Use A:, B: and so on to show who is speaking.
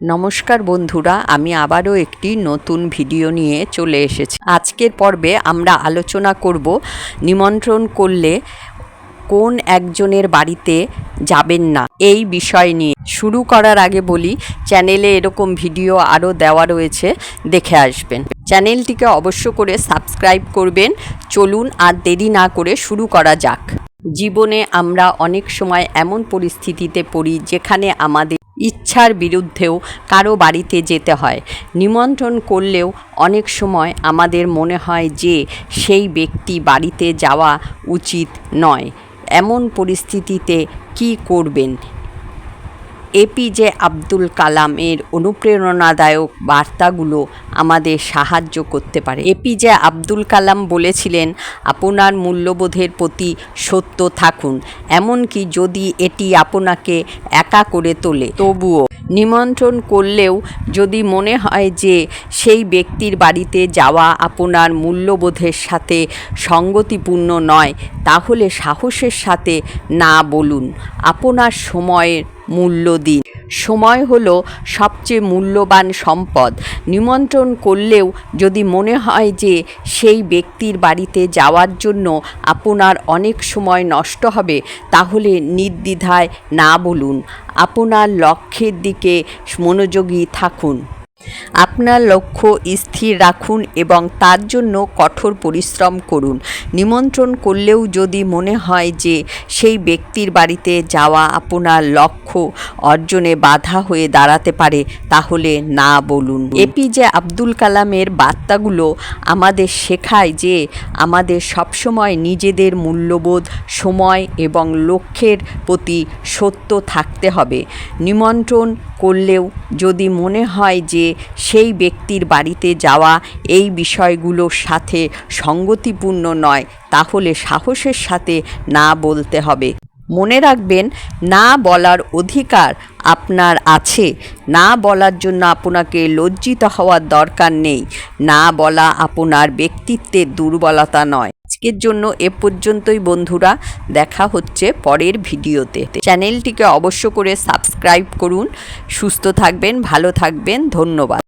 A: নমস্কার বন্ধুরা, আমি আবারও একটি নতুন ভিডিও নিয়ে চলে এসেছি। আজকের পর্বে আমরা আলোচনা করব নিমন্ত্রণ করলে কোন একজনের বাড়িতে যাবেন না এই বিষয় নিয়ে। শুরু করার আগে বলি, চ্যানেলে এরকম ভিডিও আরও দেওয়া রয়েছে, দেখে আসবেন। চ্যানেলটিকে অবশ্য করে সাবস্ক্রাইব করবেন। চলুন আর দেরি না করে শুরু করা যাক। জীবনে আমরা অনেক সময় এমন পরিস্থিতিতে পড়ি যেখানে আমাদের ইচ্ছার বিরুদ্ধেও কারও বাড়িতে যেতে হয়। নিমন্ত্রণ করলেও অনেক সময় আমাদের মনে হয় যে সেই ব্যক্তি বাড়িতে যাওয়া উচিত নয়। এমন পরিস্থিতিতে কি করবেন? এপিজে আব্দুল কালামের অনুপ্রেরণাদায়ক বার্তাগুলো আমাদের সাহায্য করতে পারে। এপিজে আব্দুল কালাম বলেছিলেন, আপনার মূল্যবোধের প্রতি সত্য থাকুন। এমনকি যদি এটি আপনাকে একা করে তোলে, তবুও নিমন্ত্রণ করলেও যদি মনে হয় যে সেই ব্যক্তির বাড়িতে যাওয়া আপনার মূল্যবোধের সাথে সঙ্গতিপূর্ণ নয়, তাহলে সাহসের সাথে না বলুন। আপনার সময়ের মূল্য দিন। সময় হলো সবচেয়ে মূল্যবান সম্পদ। নিমন্ত্রণ করলেও যদি মনে হয় যে সেই ব্যক্তির বাড়িতে যাওয়ার জন্য আপনার অনেক সময় নষ্ট হবে, তাহলে নির্দ্বিধায় না বলুন। আপনার লক্ষ্যের দিকে মনোযোগী থাকুন। আপনার লক্ষ্য স্থির রাখুন এবং তার জন্য কঠোর পরিশ্রম করুন। নিমন্ত্রণ করলেও যদি মনে হয় যে সেই ব্যক্তির বাড়িতে যাওয়া আপনার লক্ষ্য অর্জনে বাধা হয়ে দাঁড়াতে পারে, তাহলে না বলুন। এপিজে আব্দুল কালামের বার্তাগুলো আমাদের শেখায় যে আমাদের সবসময় নিজেদের মূল্যবোধ, সময় এবং লক্ষ্যের প্রতি সত্য থাকতে হবে। নিমন্ত্রণ করলেও যদি মনে হয় যে সেই ব্যক্তির বাড়িতে যাওয়া এই বিষয়গুলোর সাথে সঙ্গতিপূর্ণ নয়। তাহলে সাহসের সাথে না বলতে হবে। মনে রাখবেন, না বলার অধিকার আপনার আছে। না বলার জন্য আপনাকে লজ্জিত হওয়ার দরকার নেই। না বলা আপনার ব্যক্তিত্বের দুর্বলতা নয়। আজকের জন্য এ পর্যন্তই বন্ধুরা, দেখা হচ্ছে পরের ভিডিওতে। চ্যানেলটিকে অবশ্য করে সাবস্ক্রাইব করুন। সুস্থ থাকবেন, ভালো থাকবেন, ধন্যবাদ।